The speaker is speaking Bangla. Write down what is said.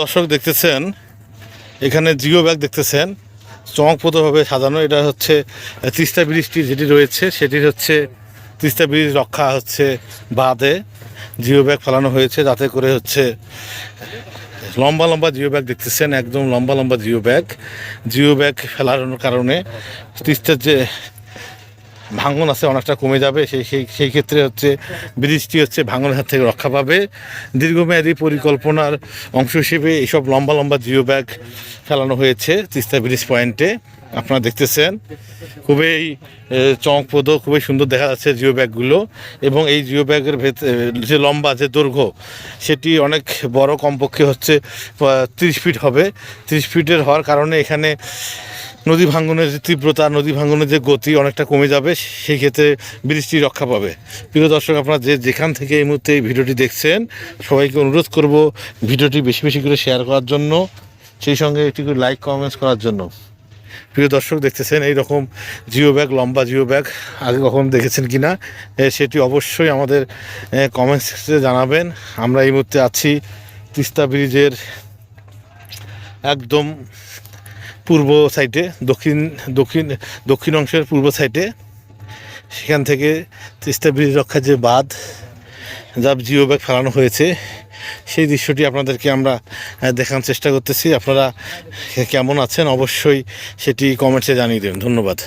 দর্শক দেখতেছেন, এখানে জিও ব্যাগ দেখতেছেন, চমকপ্রদভাবে সাজানো। এটা হচ্ছে তিস্তা ব্রিজটি যেটি রয়েছে সেটির হচ্ছে তিস্তা ব্রিজ রক্ষা হচ্ছে বাদে জিও ব্যাগ ফেলানো হয়েছে, যাতে করে হচ্ছে, লম্বা লম্বা জিও ব্যাগ দেখতেছেন, একদম লম্বা লম্বা জিও ব্যাগ। জিও ব্যাগ ফেলানোর কারণে তিস্তার যে ভাঙন আছে, অনেকটা কমে যাবে। সেই সেই সেই ক্ষেত্রে হচ্ছে ব্রিজটি হচ্ছে ভাঙনের হাত থেকে রক্ষা পাবে। দীর্ঘমেয়াদী পরিকল্পনার অংশ হিসেবে এইসব লম্বা লম্বা জিও ব্যাগ ফেলানো হয়েছে তিস্তা ব্রিজ পয়েন্টে। আপনারা দেখতেছেন, খুবই চমকপ্রদ, খুবই সুন্দর দেখা যাচ্ছে জিও ব্যাগগুলো। এবং এই জিও ব্যাগের ভেতরে যে লম্বা, যে দৈর্ঘ্য, সেটি অনেক বড় কমপক্ষে হচ্ছে তিরিশ ফিট হবে। তিরিশ ফিটের হওয়ার কারণে এখানে নদী ভাঙ্গনের যে তীব্রতা, নদী ভাঙ্গনের যে গতি অনেকটা কমে যাবে, সেই ক্ষেত্রে বৃষ্টি রক্ষা পাবে। প্রিয় দর্শক, আপনারা যে যেখান থেকে এই মুহূর্তে এই ভিডিওটি দেখছেন, সবাইকে অনুরোধ করব ভিডিওটি বেশি বেশি করে শেয়ার করার জন্য, সেই সঙ্গে একটি করে লাইক, কমেন্টস করার জন্য। প্রিয় দর্শক, দেখতেছেন এই রকম জিও ব্যাগ, লম্বা জিও ব্যাগ, আগে কখন দেখেছেন কি না সেটি অবশ্যই আমাদের কমেন্টসে জানাবেন। আমরা এই মুহূর্তে আছি তিস্তা ব্রিজের একদম পূর্ব সাইডে, দক্ষিণ দক্ষিণ দক্ষিণ অংশের পূর্ব সাইডে, সেখান থেকে তিস্তা ব্রিজ রক্ষার যে বাঁধ, যা জিও ব্যাগ ফেলানো হয়েছে, সেই দৃশ্যটি আপনাদেরকে আমরা দেখানোর চেষ্টা করতেছি। আপনারা কেমন আছেন, অবশ্যই সেটি কমেন্টসে জানিয়ে দেবেন ধন্যবাদ।